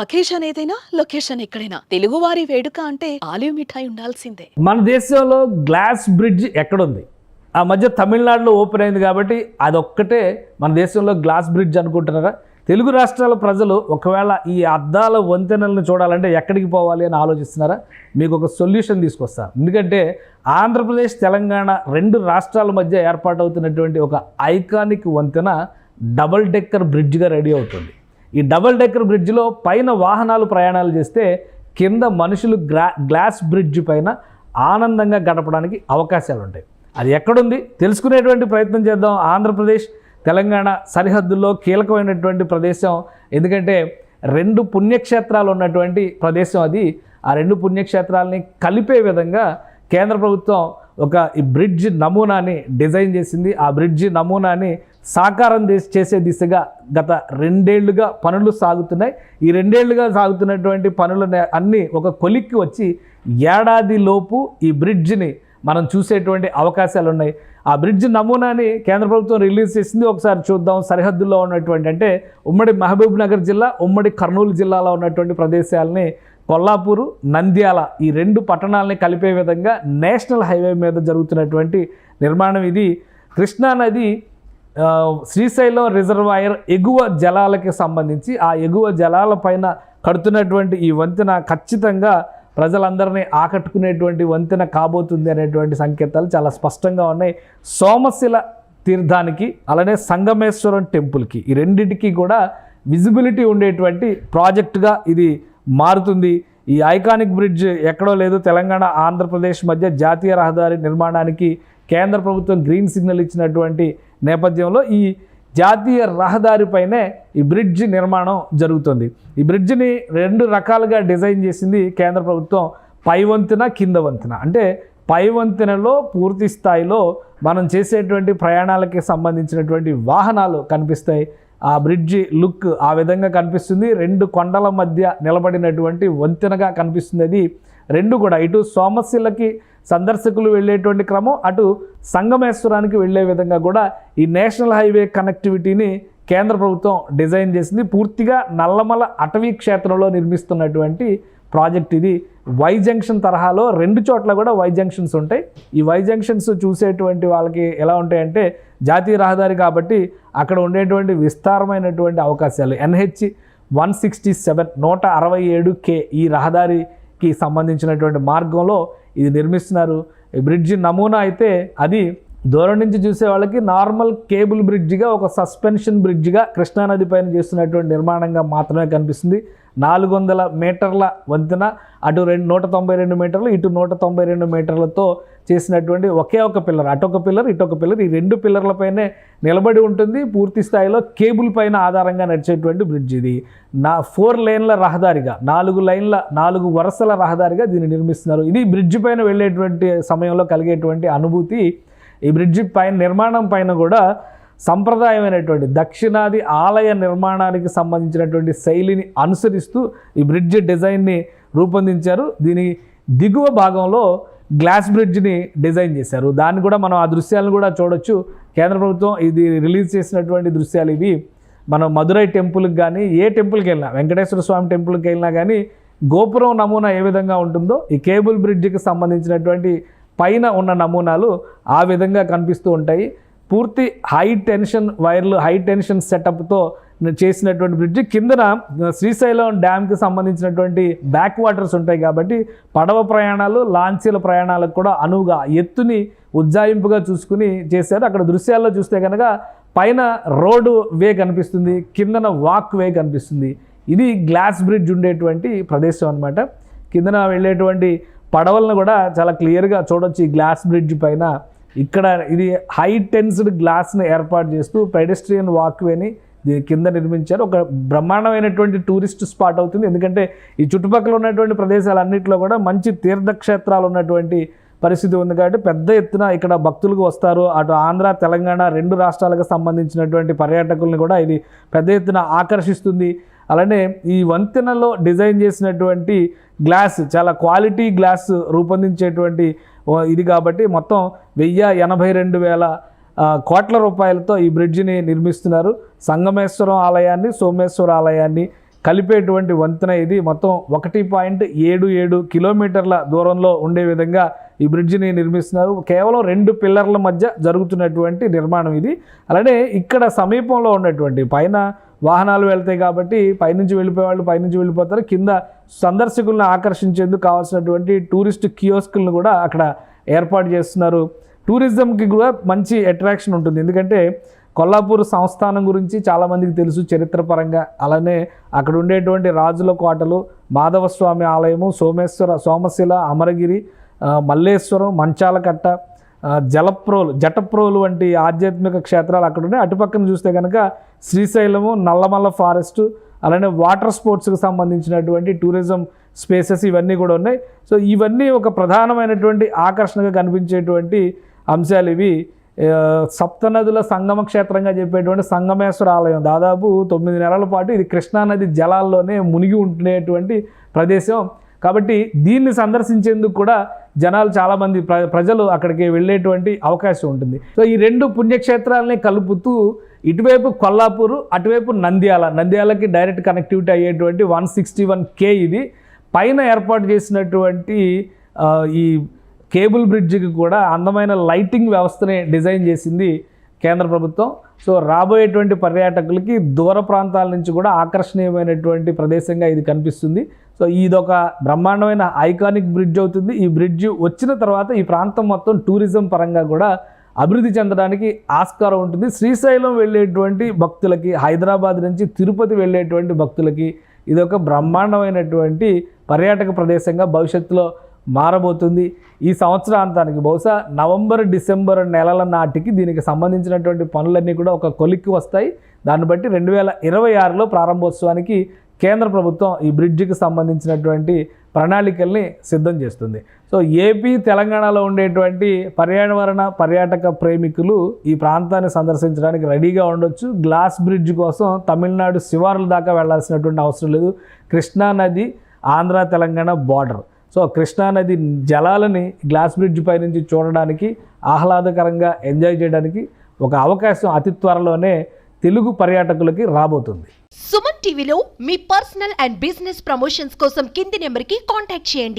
Occasion ఏదైనా location ఎక్కడైనా. తెలుగువారి వేడుక అంటే ఆలివ్ మిఠాయి ఉండాల్సిందే. మన దేశంలో గ్లాస్ బ్రిడ్జ్ ఎక్కడుంది? ఆ మధ్య తమిళనాడులో ఓపెన్ అయింది కాబట్టి అదొక్కటే మన దేశంలో గ్లాస్ బ్రిడ్జ్ అనుకుంటున్నారా? తెలుగు రాష్ట్రాల ప్రజలు ఒకవేళ ఈ అద్దాల వంతెనలను చూడాలంటే ఎక్కడికి పోవాలి అని ఆలోచిస్తున్నారా? మీకు ఒక సొల్యూషన్ తీసుకొస్తా. ఎందుకంటే ఆంధ్రప్రదేశ్ తెలంగాణ రెండు రాష్ట్రాల మధ్య ఏర్పాటవుతున్నటువంటి ఒక ఐకానిక్ వంతెన డబల్ డెక్కర్ బ్రిడ్జ్గా రెడీ అవుతుంది. ఈ డబల్ డెక్కర్ బ్రిడ్జ్లో పైన వాహనాలు ప్రయాణాలు చేస్తే కింద మనుషులు గ్లా గ్లాస్ బ్రిడ్జ్ పైన ఆనందంగా గడపడానికి అవకాశాలు ఉంటాయి. అది ఎక్కడుంది? తెలుసుకునేటువంటి ప్రయత్నం చేద్దాం. ఆంధ్రప్రదేశ్ తెలంగాణ సరిహద్దుల్లో కీలకమైనటువంటి ప్రదేశం. ఎందుకంటే రెండు పుణ్యక్షేత్రాలు ఉన్నటువంటి ప్రదేశం అది. ఆ రెండు పుణ్యక్షేత్రాలని కలిపే విధంగా కేంద్ర ప్రభుత్వం ఒక ఈ బ్రిడ్జ్ నమూనాని డిజైన్ చేసింది. ఆ బ్రిడ్జ్ నమూనాని సాకారం చేసి- చేసే దిశగా గత రెండేళ్ళుగా పనులు సాగుతున్నాయి. ఈ రెండేళ్ళుగా సాగుతున్నటువంటి పనులు అన్నీ ఒక కొలిక్కి వచ్చి ఏడాది లోపు ఈ బ్రిడ్జ్ని మనం చూసేటువంటి అవకాశాలు ఉన్నాయి. ఆ బ్రిడ్జ్ నమూనాని కేంద్ర ప్రభుత్వం రిలీజ్ చేసింది. ఒకసారి చూద్దాం సరిహద్దుల్లో ఉన్నటువంటి అంటే ఉమ్మడి మహబూబ్ నగర్ జిల్లా ఉమ్మడి కర్నూలు జిల్లాలో ఉన్నటువంటి ప్రదేశాలని కొల్లాపూరు నంద్యాల ఈ రెండు పట్టణాలని కలిపే విధంగా నేషనల్ హైవే మీద జరుగుతున్నటువంటి నిర్మాణం ఇది. కృష్ణానది శ్రీశైలం రిజర్వాయర్ ఎగువ జలాలకి సంబంధించి ఆ ఎగువ జలాల పైన కడుతున్నటువంటి ఈ వంతెన ఖచ్చితంగా ప్రజలందరినీ ఆకట్టుకునేటువంటి వంతెన కాబోతుంది అనేటువంటి సంకేతాలు చాలా స్పష్టంగా ఉన్నాయి. సోమశిల తీర్థానికి అలానే సంగమేశ్వరం టెంపుల్కి ఈ రెండింటికి కూడా విజిబిలిటీ ఉండేటువంటి ప్రాజెక్టుగా ఇది మారుతుంది. ఈ ఐకానిక్ బ్రిడ్జ్ ఎక్కడో లేదు తెలంగాణ ఆంధ్రప్రదేశ్ మధ్య జాతీయ రహదారి నిర్మాణానికి కేంద్ర ప్రభుత్వం గ్రీన్ సిగ్నల్ ఇచ్చినటువంటి నేపథ్యంలో ఈ జాతీయ రహదారిపైనే ఈ బ్రిడ్జ్ నిర్మాణం జరుగుతుంది. ఈ బ్రిడ్జ్ని రెండు రకాలుగా డిజైన్ చేసింది కేంద్ర ప్రభుత్వం. పైవంతున కింద వంతెన. అంటే పై వంతెనలో పూర్తి స్థాయిలో మనం చేసేటువంటి ప్రయాణాలకి సంబంధించినటువంటి వాహనాలు కనిపిస్తాయి. ఆ బ్రిడ్జి లుక్ ఆ విధంగా కనిపిస్తుంది. రెండు కొండల మధ్య నిలబడినటువంటి వంతెనగా కనిపిస్తుంది అది. రెండు కూడా ఇటు సోమశిలకి సందర్శకులు వెళ్ళేటువంటి క్రమం అటు సంగమేశ్వరానికి వెళ్ళే విధంగా కూడా ఈ నేషనల్ హైవే కనెక్టివిటీని కేంద్ర ప్రభుత్వం డిజైన్ చేసింది. పూర్తిగా నల్లమల అటవీ క్షేత్రంలో నిర్మిస్తున్నటువంటి ప్రాజెక్ట్ ఇది. వై జంక్షన్ తరహాలో రెండు చోట్ల కూడా వై జంక్షన్స్ ఉంటాయి. ఈ వై జంక్షన్స్ చూసేటువంటి వాళ్ళకి ఎలా ఉంటాయంటే జాతీయ రహదారి కాబట్టి అక్కడ ఉండేటువంటి విస్తారమైనటువంటి అవకాశాలు. ఎన్హెచ్ వన్ సిక్స్టీ సెవెన్ నూట అరవై ఏడు కే ఈ రహదారికి సంబంధించినటువంటి మార్గంలో ఇది నిర్మిస్తున్నారు. బ్రిడ్జ్ బ్రిడ్జి నమూనా అయితే అది దూరం నుంచి చూసే వాళ్ళకి నార్మల్ కేబుల్ బ్రిడ్జిగా ఒక సస్పెన్షన్ బ్రిడ్జిగా కృష్ణానది పైన చేస్తున్నటువంటి నిర్మాణంగా మాత్రమే కనిపిస్తుంది. నాలుగు వందల మీటర్ల వంతెన అటు రెండు నూట తొంభై రెండు మీటర్లు ఇటు నూట తొంభై రెండు మీటర్లతో చేసినటువంటి ఒకే ఒక పిల్లర్ అటొక పిల్లర్ ఇటొక పిల్లర్ ఈ రెండు పిల్లర్లపైనే నిలబడి ఉంటుంది. పూర్తి స్థాయిలో కేబుల్ పైన ఆధారంగా నడిచేటువంటి బ్రిడ్జ్ ఇది. నా ఫోర్ లైన్ల రహదారిగా నాలుగు లైన్ల నాలుగు వరుసల రహదారిగా దీన్ని నిర్మిస్తున్నారు. ఇది బ్రిడ్జ్ పైన వెళ్ళేటువంటి సమయంలో కలిగేటువంటి అనుభూతి. ఈ బ్రిడ్జి పైన నిర్మాణం పైన కూడా సంప్రదాయమైనటువంటి దక్షిణాది ఆలయ నిర్మాణానికి సంబంధించినటువంటి శైలిని అనుసరిస్తూ ఈ బ్రిడ్జ్ డిజైన్ని రూపొందించారు. దీని దిగువ భాగంలో గ్లాస్ బ్రిడ్జ్ని డిజైన్ చేశారు. దాన్ని కూడా మనం ఆ దృశ్యాలను కూడా చూడొచ్చు. కేంద్ర ప్రభుత్వం ఇది రిలీజ్ చేసినటువంటి దృశ్యాలు ఇవి. మనం మధురై టెంపుల్కి కానీ ఏ టెంపుల్కి వెళ్ళినా వెంకటేశ్వర స్వామి టెంపుల్కి వెళ్ళినా కానీ గోపురం నమూనా ఏ విధంగా ఉంటుందో ఈ కేబుల్ బ్రిడ్జికి సంబంధించినటువంటి పైన ఉన్న నమూనాలు ఆ విధంగా కనిపిస్తూ ఉంటాయి. పూర్తి హై టెన్షన్ వైర్లు హై టెన్షన్ సెటప్తో చేసినటువంటి బ్రిడ్జ్ కిందన శ్రీశైలం డ్యామ్కి సంబంధించినటువంటి బ్యాక్ వాటర్స్ ఉంటాయి కాబట్టి పడవ ప్రయాణాలు లాంచీల ప్రయాణాలకు కూడా అనువుగా ఎత్తుని ఉజ్జాయింపుగా చూసుకుని చేశారు. అక్కడ దృశ్యాల్లో చూస్తే కనుక పైన రోడ్డు వే కనిపిస్తుంది కిందన వాక్ వే కనిపిస్తుంది. ఇది గ్లాస్ బ్రిడ్జ్ ఉండేటువంటి ప్రదేశం అనమాట కిందన వెళ్ళేటువంటి పడవలను కూడా చాలా క్లియర్గా చూడొచ్చు ఈ గ్లాస్ బ్రిడ్జ్ పైన. ఇక్కడ ఇది హై టెన్స్డ్ గ్లాస్ని ఏర్పాటు చేస్తూ పెడెస్ట్రియన్ వాక్వేని దీని కింద నిర్మించారు. ఒక బ్రహ్మాండమైనటువంటి టూరిస్ట్ స్పాట్ అవుతుంది. ఎందుకంటే ఈ చుట్టుపక్కల ఉన్నటువంటి ప్రదేశాలన్నింటిలో కూడా మంచి తీర్థక్షేత్రాలు ఉన్నటువంటి పరిస్థితి ఉంది కాబట్టి పెద్ద ఎత్తున ఇక్కడ భక్తులకు వస్తారు. అటు ఆంధ్ర తెలంగాణ రెండు రాష్ట్రాలకు సంబంధించినటువంటి పర్యాటకుల్ని కూడా ఇది పెద్ద ఎత్తున ఆకర్షిస్తుంది. అలానే ఈ వంతెనలో డిజైన్ చేసినటువంటి గ్లాస్ చాలా క్వాలిటీ గ్లాస్ రూపొందించేటువంటి ఇది కాబట్టి మొత్తం వెయ్యి ఎనభై రెండు వేల కోట్ల రూపాయలతో ఈ బ్రిడ్జిని నిర్మిస్తున్నారు. సంగమేశ్వరం ఆలయాన్ని సోమేశ్వర ఆలయాన్ని కలిపేటువంటి వంతెన ఇది. మొత్తం ఒకటి పాయింట్ ఏడు ఏడు కిలోమీటర్ల దూరంలో ఉండే విధంగా ఈ బ్రిడ్జిని నిర్మిస్తున్నారు. కేవలం రెండు పిల్లర్ల మధ్య జరుగుతున్నటువంటి నిర్మాణం ఇది. అలానే ఇక్కడ సమీపంలో ఉన్నటువంటి పైన వాహనాలు వెళ్తాయి కాబట్టి పైనుంచి వెళ్ళిపోయే వాళ్ళు పైనుంచి వెళ్ళిపోతారు. కింద సందర్శకులను ఆకర్షించేందుకు కావాల్సినటువంటి టూరిస్ట్ కియోస్కులను కూడా అక్కడ ఏర్పాటు చేస్తున్నారు. టూరిజంకి కూడా మంచి అట్రాక్షన్ ఉంటుంది. ఎందుకంటే కొల్లాపూర్ సంస్థానం గురించి చాలామందికి తెలుసు చరిత్రపరంగా. అలానే అక్కడ ఉండేటువంటి రాజుల కోటలు మాధవస్వామి ఆలయము సోమేశ్వర సోమశిల అమరగిరి మల్లేశ్వరం మంచాలకట్ట జలప్రోలు జటప్రోలు వంటి ఆధ్యాత్మిక క్షేత్రాలు అక్కడ ఉన్నాయి అటుపక్కన చూస్తే కనుక శ్రీశైలము నల్లమల్ల ఫారెస్ట్ అలానే వాటర్ స్పోర్ట్స్కి సంబంధించినటువంటి టూరిజం స్పేసెస్ ఇవన్నీ కూడా ఉన్నాయి. సో ఇవన్నీ ఒక ప్రధానమైనటువంటి ఆకర్షణగా కనిపించేటువంటి అంశాలు ఇవి. సప్తనదుల సంగమ క్షేత్రంగా చెప్పేటువంటి సంగమేశ్వర ఆలయం. దాదాపు తొమ్మిది నెలల పాటు ఇది కృష్ణానది జలాల్లోనే మునిగి ఉండేటువంటి ప్రదేశం. కాబట్టి దీన్ని సందర్శించేందుకు కూడా జనాలు చాలామంది ప్ర ప్రజలు అక్కడికి వెళ్ళేటువంటి అవకాశం ఉంటుంది. సో ఈ రెండు పుణ్యక్షేత్రాలని కలుపుతూ ఇటువైపు కొల్లాపూరు అటువైపు నంద్యాల. నంద్యాలకి డైరెక్ట్ కనెక్టివిటీ అయ్యేటువంటి వన్ సిక్స్టీ వన్ కే ఇది. పైన ఏర్పాటు చేసినటువంటి ఈ కేబుల్ బ్రిడ్జికి కూడా అందమైన లైటింగ్ వ్యవస్థని డిజైన్ చేసింది కేంద్ర ప్రభుత్వం. సో రాబోయేటువంటి పర్యాటకులకి దూర ప్రాంతాల నుంచి కూడా ఆకర్షణీయమైనటువంటి ప్రదేశంగా ఇది కనిపిస్తుంది. సో ఇదొక బ్రహ్మాండమైన ఐకానిక్ బ్రిడ్జ్ అవుతుంది. ఈ బ్రిడ్జ్ వచ్చిన తర్వాత ఈ ప్రాంతం మొత్తం టూరిజం పరంగా కూడా అభివృద్ధి చెందడానికి ఆస్కారం ఉంటుంది. శ్రీశైలం వెళ్ళేటువంటి భక్తులకి హైదరాబాద్ నుంచి తిరుపతి వెళ్ళేటువంటి భక్తులకి ఇదొక బ్రహ్మాండమైనటువంటి పర్యాటక ప్రదేశంగా భవిష్యత్తులో మారబోతుంది. ఈ సంవత్సరాంతానికి బహుశా నవంబర్ డిసెంబర్ నెలల నాటికి దీనికి సంబంధించినటువంటి పనులన్నీ కూడా ఒక కొలిక్కి వస్తాయి. దాన్ని బట్టి రెండు వేల ఇరవై ఆరులో ప్రారంభోత్సవానికి కేంద్ర ప్రభుత్వం ఈ బ్రిడ్జికి సంబంధించినటువంటి ప్రణాళికల్ని సిద్ధం చేస్తుంది. సో ఏపీ తెలంగాణలో ఉండేటువంటి పర్యావరణ పర్యాటక ప్రేమికులు ఈ ప్రాంతాన్ని సందర్శించడానికి రెడీగా ఉండొచ్చు. గ్లాస్ బ్రిడ్జ్ కోసం తమిళనాడు శివారుల దాకా వెళ్ళాల్సినటువంటి అవసరం లేదు. కృష్ణా నది ఆంధ్ర తెలంగాణ బార్డర్. సో కృష్ణానది జలాలని గ్లాస్ బ్రిడ్జ్ పై నుంచి చూడడానికి ఆహ్లాదకరంగా ఎంజాయ్ చేయడానికి ఒక అవకాశం అతి త్వరలోనే తెలుగు పర్యాటకులకి రాబోతుంది. సుమన్ టీవీలో మీ పర్సనల్ అండ్ బిజినెస్ ప్రమోషన్స్ కోసం కింది నెంబర్కి కాంటాక్ట్ చేయండి.